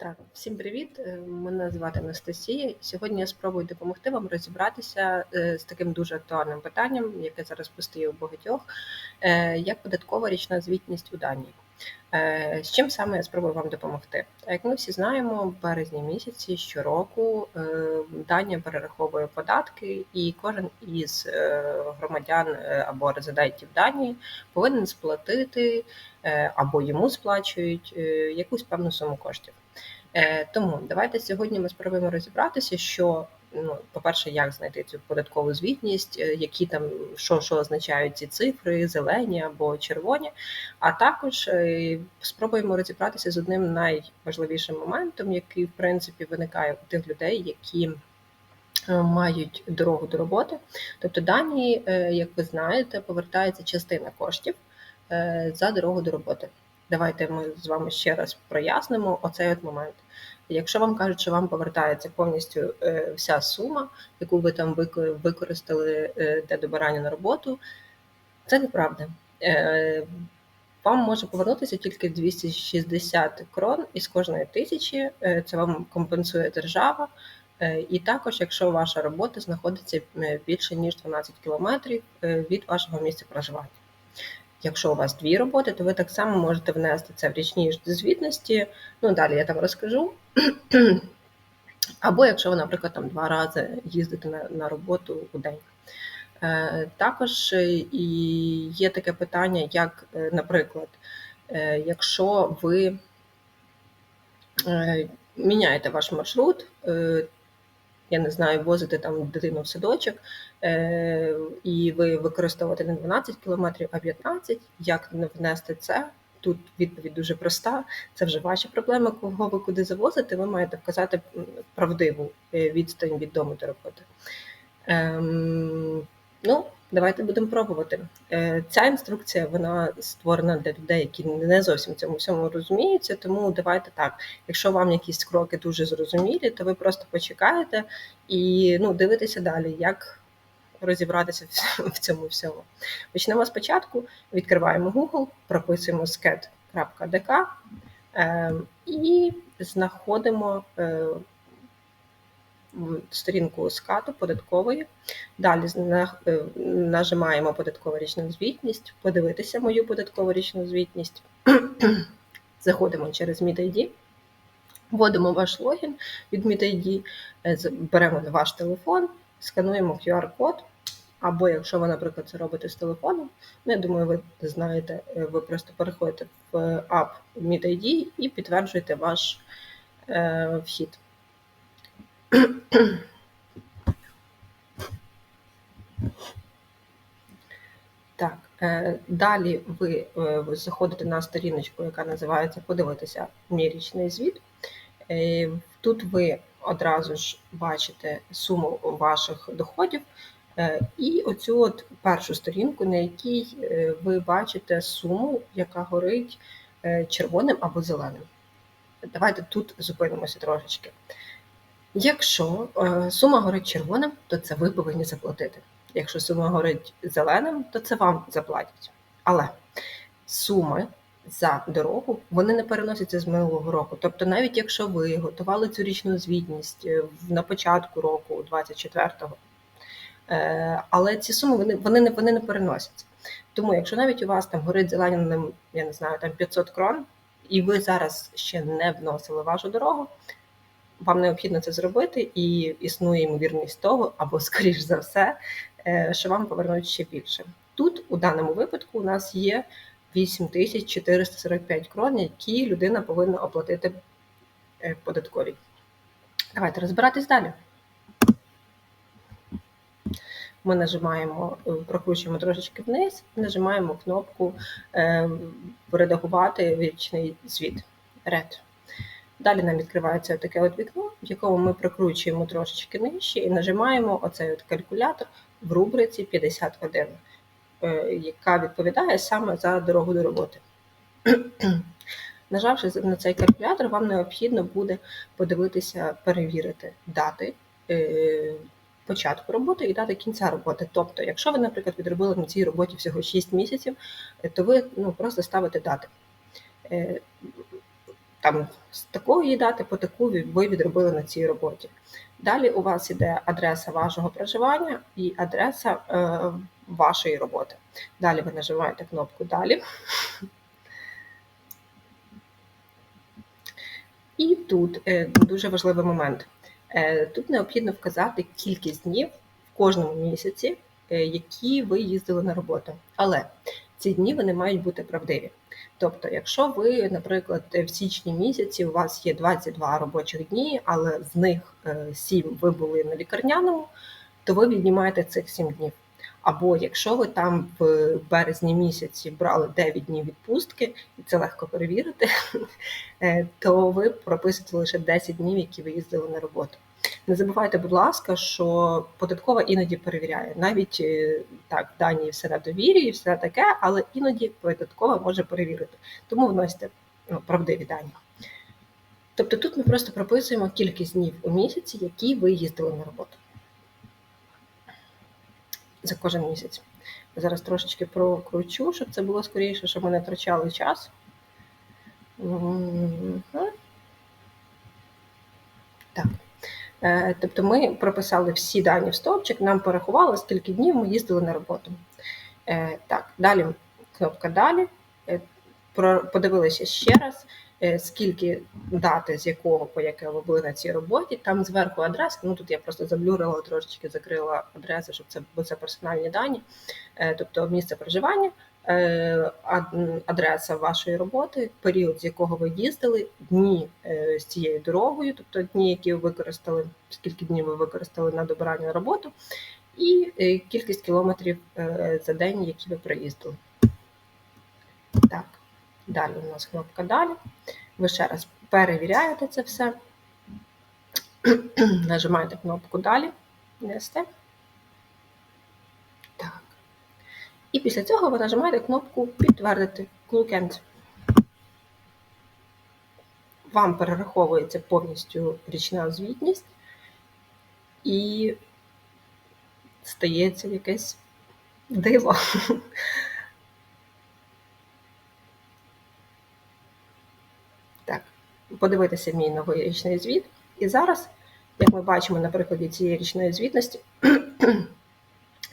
Так, всім привіт. Е, Мене звати Анастасія. Сьогодні я спробую допомогти вам розібратися е, з таким дуже актуальним питанням, яке зараз постає у багатьох, е, як податкова річна звітність у Данії. З чим саме я спробую вам допомогти? Як ми всі знаємо, в березні місяці щороку Данія перераховує податки, і кожен із громадян або резидентів Данії повинен сплатити або йому сплачують якусь певну суму коштів. Е, Тому давайте сьогодні ми спробуємо розібратися, що ну, по-перше, як знайти цю податкову звітність, е, які там що, що означають ці цифри, зелені або червоні. А також е, спробуємо розібратися з одним найважливішим моментом, який в принципі виникає у тих людей, які мають дорогу до роботи. Тобто дані, як ви знаєте, повертається частина коштів за дорогу до роботи. Давайте ми з вами ще раз прояснимо оцей от момент. Якщо вам кажуть, що вам повертається повністю е, вся сума, яку ви там вико- використали е, для добирання на роботу, це неправда. Е, Вам може повернутися тільки 260 крон із кожної тисячі. Це вам компенсує держава. І також, якщо ваша робота знаходиться більше ніж 12 кілометрів від вашого місця проживання. Якщо у вас дві роботи, то ви так само можете внести це в річні звітності. Ну далі я там розкажу. Або якщо ви, наприклад, там два рази їздите на, на роботу у день. Е, також і є таке питання, як, е, наприклад, е, якщо ви міняєте ваш маршрут, е, я не знаю, возити там дитину в садочок, е, і ви використовувати не 12 кілометрів, а 15, як не внести це? Тут відповідь дуже проста. Це вже ваші проблеми, кого ви куди завозите. Ви маєте вказати правдиву е, відстань від дому до роботи. Ем, ну, давайте будемо пробувати. Е, Ця інструкція вона створена для людей, які не зовсім цьому всьому розуміються. Тому давайте так. Якщо вам якісь кроки дуже зрозумілі, то ви просто почекаєте і ну, дивитеся далі, як розібратися в- цьому всьому. Почнемо спочатку, відкриваємо Google, прописуємо sket.dk е, і знаходимо е, сторінку скату податкової. Далі е, нажимаємо податкову річну звітність, подивитися мою податкову річну звітність. Заходимо через MidID, вводимо ваш логін від MidID, е, беремо ваш телефон, скануємо QR-код. Або якщо ви, наприклад, це робите з телефоном, ну, я думаю, ви знаєте, е, ви просто переходите в ап MidID і підтверджуєте ваш е, вхід. Так, е, далі ви е, ви заходите на сторіночку, яка називається Подивитися мій річний звіт. Е, Тут ви одразу ж бачите суму ваших доходів і оцю от першу сторінку, на якій ви бачите суму, яка горить червоним або зеленим. Давайте тут зупинимося трошечки. Якщо е, сума горить червоним, то це ви повинні заплатити. Якщо сума горить зеленим, то це вам заплатять. Але суми за дорогу вони не переносяться з минулого року. Тобто, навіть якщо ви готували цю річну звітність е, на початку року, 24-го, е, але ці суми вони, вони, не, вони не переносяться. Тому, якщо навіть у вас там горить зеленим, я не знаю, там 500 крон, і ви зараз ще не вносили вашу дорогу, вам необхідно це зробити, і існує ймовірність того, або скоріш за все, е, що вам повернуть ще більше. Тут, у даному випадку, у нас є 8445 крон, які людина повинна оплатити е, податковій. Давайте розбиратись далі. Ми нажимаємо, е, прокручуємо трошечки вниз, нажимаємо кнопку е, Редагувати річний звіт. Red. Далі нам відкривається таке от вікно, в якому ми прокручуємо трошечки нижче і нажимаємо оцей от калькулятор в рубриці 51, е, яка відповідає саме за дорогу до роботи. Нажавши на цей калькулятор, вам необхідно буде подивитися, перевірити дати е, початку роботи і дати кінця роботи. Тобто, якщо ви, наприклад, відробили на цій роботі всього 6 місяців, е, то ви ну, просто ставите дати. Там з такої дати по таку ви відробили на цій роботі. Далі у вас іде адреса вашого проживання і адреса е, вашої роботи. Далі ви нажимаєте кнопку Далі. І тут е, дуже важливий момент. Е, Тут необхідно вказати кількість днів в кожному місяці, е, які ви їздили на роботу. Але ці дні вони мають бути правдиві. Тобто, якщо ви, наприклад, в січні місяці у вас є 22 робочих дні, але з них 7 ви були на лікарняному, то ви віднімаєте цих 7 днів. Або якщо ви там в березні місяці брали 9 днів відпустки, і це легко перевірити, е, то ви прописуєте лише 10 днів, які ви їздили на роботу. Не забувайте, будь ласка, що податкова іноді перевіряє. Навіть е, так, дані все на довірі і все таке, але іноді податкова може перевірити. Тому вносите ну, правдиві дані. Тобто тут ми просто прописуємо кількість днів у місяці, які ви їздили на роботу за кожен місяць. Зараз трошечки прокручу, щоб це було скоріше, щоб ми не втрачали час. Так. Е, тобто ми прописали всі дані в стовпчик, нам порахували, скільки днів ми їздили на роботу. Е, так, далі кнопка Далі. Е, подивилися ще раз. Скільки дати, з якого по яке ви були на цій роботі. Там зверху адреса, ну тут я просто заблюрила, трошечки закрила адреси, щоб це це персональні дані, тобто місце проживання, адреса вашої роботи, період, з якого ви їздили, дні з цією дорогою, тобто дні, які ви використали, скільки днів ви використали на добирання на роботу, і кількість кілометрів за день, які ви проїздили. Так. Далі у нас кнопка Далі. Ви ще раз перевіряєте це все. Нажимаєте кнопку Далі, нести. Так. І після цього ви нажимаєте кнопку Підтвердити Клукент. Вам перераховується повністю річна звітність і стається якесь диво. подивитися мій новий річний звіт. І зараз, як ми бачимо на прикладі цієї річної звітності,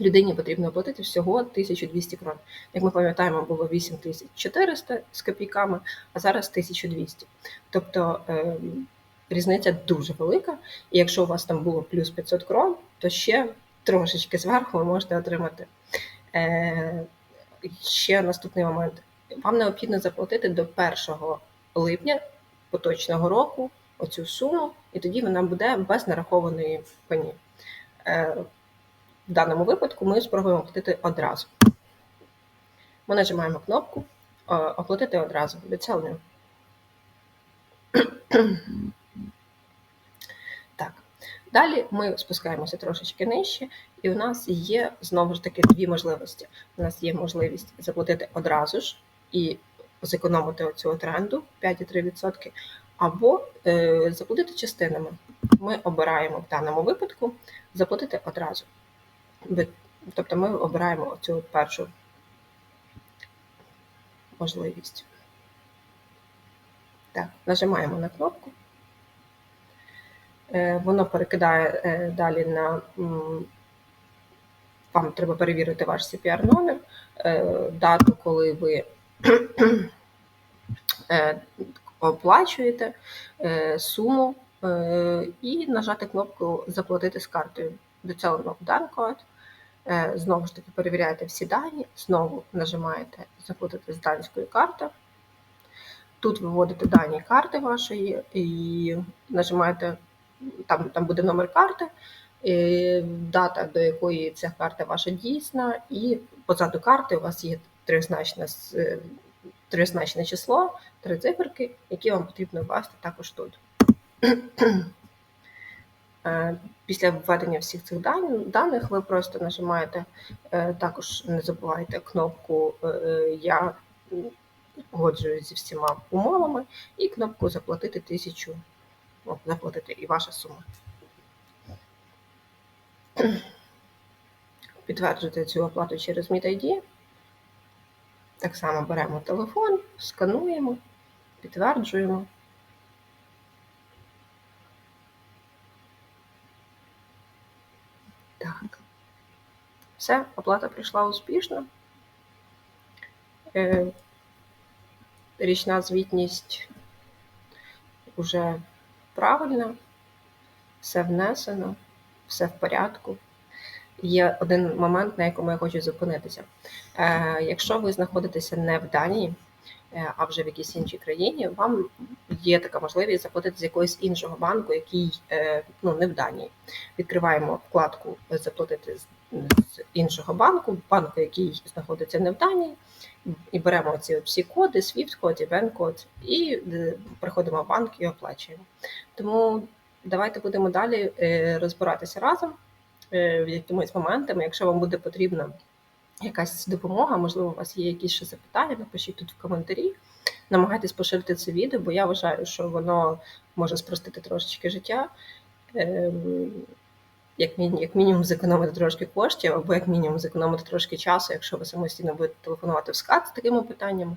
людині потрібно оплатити всього 1200 крон. Як ми пам'ятаємо, було 8400 з копійками, а зараз 1200. Тобто е, різниця дуже велика. І якщо у вас там було плюс 500 крон, то ще трошечки зверху ви можете отримати. Е, Ще наступний момент. Вам необхідно заплатити до 1 липня поточного року оцю суму, і тоді вона буде без нарахованої пені. В даному випадку ми спробуємо оплатити одразу. Ми нажимаємо кнопку е, Оплатити одразу. Відселення. Так. Далі ми спускаємося трошечки нижче, і у нас є знову ж таки дві можливості. У нас є можливість заплатити одразу ж і зекономити оцю тренду 5,3%, або е, заплатити частинами. Ми обираємо в даному випадку заплатити одразу. Тобто ми обираємо цю першу можливість. Так, нажимаємо на кнопку. Е, воно перекидає е, далі на вам треба перевірити ваш CPR номер, е, дату, коли ви оплачуєте суму і нажати кнопку Заплатити з картою. До цього Done Знову ж таки, перевіряєте всі дані, знову нажимаєте Заплатити з данської карти. Тут виводите дані карти вашої і нажимаєте, там там буде номер карти, дата, до якої ця карта ваша дійсна, і позаду карти у вас є тризначна тризначне число, три циферки, які вам потрібно ввести також тут. Е, після введення всіх цих даних ви просто нажимаєте, е, також не забувайте кнопку е, Я погоджуюсь зі всіма умовами і кнопку Заплатити тисячу, заплатити і ваша сума. Підтверджуйте цю оплату через MidID. Так само беремо телефон, скануємо, підтверджуємо. Все, оплата прийшла успішно. Е, Річна звітність вже правильна, все внесено, все в порядку. Є один момент, на якому я хочу зупинитися. Е, Якщо ви знаходитеся не в Данії, а вже в якійсь іншій країні, вам є така можливість заплатити з якогось іншого банку, який е, ну не в Данії. Відкриваємо вкладку Заплатити з іншого банку, банку, який знаходиться не в Данії, і беремо ці всі коди, SWIFT-код, IBAN-код, і е, приходимо в банк і оплачуємо. Тому давайте будемо далі е, розбиратися разом е, якимись моментами. Якщо вам буде потрібна якась допомога, можливо, у вас є якісь ще запитання, напишіть тут в коментарі. Намагайтесь поширити це відео, бо я вважаю, що воно може спростити трошечки життя. Ем, Як, як мінімум зекономити трошки коштів, або як мінімум зекономити трошки часу, якщо ви самостійно будете телефонувати в скат з такими питаннями.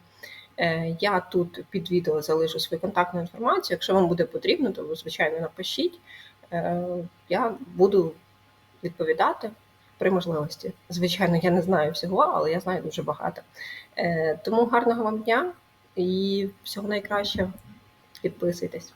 Е, Я тут під відео залишу свою контактну інформацію. Якщо вам буде потрібно, то звичайно, напишіть. Е, Я буду відповідати при можливості. Звичайно, я не знаю всього, але я знаю дуже багато. Е, Тому гарного вам дня і всього найкращого. Підписуйтесь.